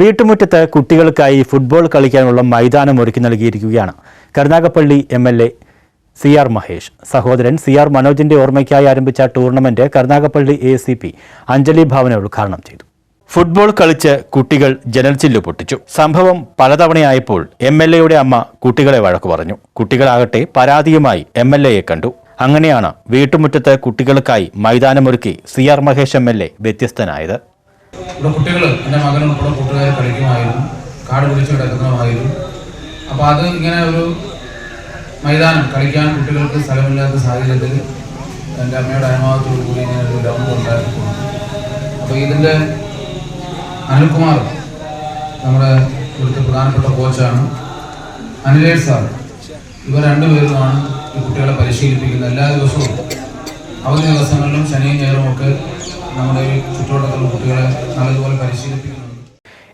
വീട്ടുമുറ്റത്ത് കുട്ടികൾക്കായി ഫുട്ബോൾ കളിക്കാനുള്ള മൈതാനം ഒരുക്കി നൽകിയിരിക്കുകയാണ്. Karunagappally M L A C R Mahesh. സഹോദരൻ സി ആർ മനോജിന്റെ ഓർമ്മയ്ക്കായി ആരംഭിച്ച tournament Karunagappally A C P Anjali Bhavana ഉദ്ഘാടനം ചെയ്തു. ഫുട്ബോൾ കളിച്ച് കുട്ടികൾ ജനൽച്ചില്ല് പൊട്ടിച്ചു. സംഭവം പലതവണയായപ്പോൾ എം എൽ എയുടെ അമ്മ കുട്ടികളെ വഴക്കു പറഞ്ഞു. കുട്ടികളാകട്ടെ പരാതിയുമായി എം എൽ എയെ കണ്ടു. അങ്ങനെയാണ് വീട്ടുമുറ്റത്ത് കുട്ടികൾക്കായി മൈതാനമൊരുക്കി C R Mahesh M L A വ്യത്യസ്തനായത്. ഇവിടെ കുട്ടികൾ എന്റെ മകൻ ഉൾപ്പെടെ കളിക്കുമായിരുന്നു. കാട് പിടിച്ച് കിടക്കുന്നതുമായിരുന്നു. അപ്പോൾ അത് ഇങ്ങനെ ഒരു മൈതാനം കളിക്കാൻ കുട്ടികൾക്ക് സ്ഥലമില്ലാത്ത സാഹചര്യത്തിൽ എന്റെ അമ്മയുടെ അനുഭവത്തോടു കൂടി ഇങ്ങനെ ഒരു ഗ്രൗണ്ട് കൊടുത്തു അപ്പോൾ ഇതിന്റെ അനിൽകുമാർ നമ്മുടെ ഇവിടുത്തെ പ്രധാനപ്പെട്ട കോച്ചാണ്. അനിലേഷ് സാർ ഇവർ രണ്ടുപേരുമാണ് ഈ കുട്ടികളെ പരിശീലിപ്പിക്കുന്നത്. എല്ലാ ദിവസവും അവധി ദിവസങ്ങളിലും ശനിയും ഞായറും ഒക്കെ നമ്മുടെ ഈ ചുറ്റുവട്ടത്തുള്ള കുട്ടികളെ നല്ലതുപോലെ പരിശീലിപ്പിക്കുന്നുണ്ട്.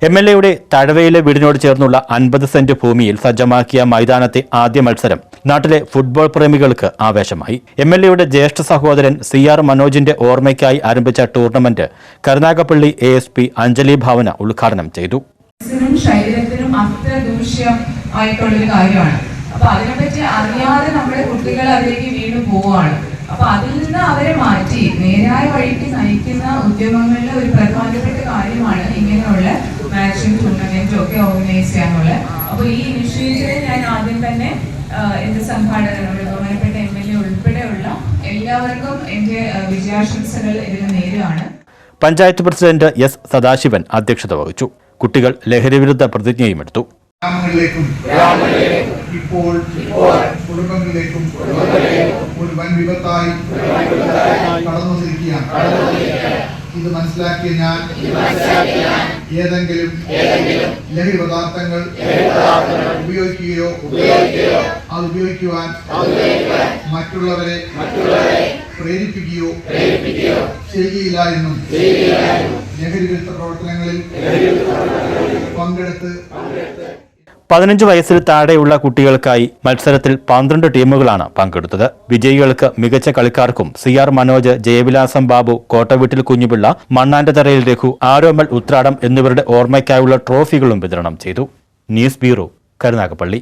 എം എൽ എയുടെ തഴവയിലെ വീടിനോട് ചേർന്നുള്ള അൻപത് സെന്റ് ഭൂമിയിൽ സജ്ജമാക്കിയ മൈതാനത്തെ ആദ്യ മത്സരം നാട്ടിലെ ഫുട്ബോൾ പ്രേമികൾക്ക് ആവേശമായി. എം എൽ എയുടെ ജ്യേഷ്ഠ സഹോദരൻ സി ആർ മനോജിന്റെ ഓർമ്മയ്ക്കായി ആരംഭിച്ച tournament Karunagappally A S P Anjali Bhavana ഉദ്ഘാടനം ചെയ്തു. ശരീരത്തിനും അത്ര ദൂഷ്യം ആയിട്ടുള്ളൊരു കാര്യമാണ്. അപ്പൊ അതിനെപ്പറ്റി അറിയാതെ നമ്മുടെ കുട്ടികൾ അതിലേക്ക് വീണ്ടും പോവുകയാണ്. അപ്പൊ അതിൽ നിന്ന് അവരെ മാറ്റി. നേരായ വഴിക്ക് നയിക്കുന്ന ഉദ്യമങ്ങളിലെ ഒരു പ്രധാനപ്പെട്ട കാര്യമാണ് ഇങ്ങനെയുള്ള മാച്ചും ടൂർണമെന്റും ഒക്കെ ഓർഗനൈസ് ചെയ്യാനുള്ള അപ്പൊ ഈ ഇനിഷ്യേറ്റീവ് ഞാൻ ആദ്യം തന്നെ എന്റെ സംഘാടകരോട് ബഹുമാനപ്പെട്ട എം എൽ എ ഉൾപ്പെടെയുള്ള എല്ലാവർക്കും എന്റെ വിജയാശംസകൾ ഇതിന് നേരുകയാണ്. പഞ്ചായത്ത് പ്രസിഡന്റ് എസ് സദാശിവൻ അധ്യക്ഷത വഹിച്ചു. കുട്ടികൾ ലഹരിവിരുദ്ധ പ്രതിജ്ഞയും എടുത്തു. ഗ്രാമങ്ങളിലേക്കും ഇപ്പോൾ കുടുംബങ്ങളിലേക്കും ഒരു വൻ വിപത്തായി കടന്നു വന്നിരിക്കുകയാണ് ഇത് മനസ്സിലാക്കിയ ഞാൻ ഏതെങ്കിലും ലഹരി പദാർത്ഥങ്ങൾ ഉപയോഗിക്കുകയോ അത് ഉപയോഗിക്കുവാൻ മറ്റുള്ളവരെ പ്രേരിപ്പിക്കുകയോ ചെയ്യുകയില്ല എന്നും ലഹരി വിരുദ്ധ പ്രവർത്തനങ്ങളിൽ പങ്കെടുത്ത് പതിനഞ്ച് വയസ്സിൽ താഴെയുള്ള കുട്ടികൾക്കായി മത്സരത്തിൽ പന്ത്രണ്ട് ടീമുകളാണ് പങ്കെടുത്തത്. വിജയികൾക്ക് മികച്ച കളിക്കാർക്കും സി ആർ മനോജ് ജയവിലാസം ബാബു കോട്ടവീട്ടിൽ കുഞ്ഞുപിള്ള മണ്ണാന്റെതറയിൽ രഘു ആരോമൽ ഉത്രാടം എന്നിവരുടെ ഓർമ്മയ്ക്കായുള്ള ട്രോഫികളും വിതരണം ചെയ്തു. News bureau Karunagappally.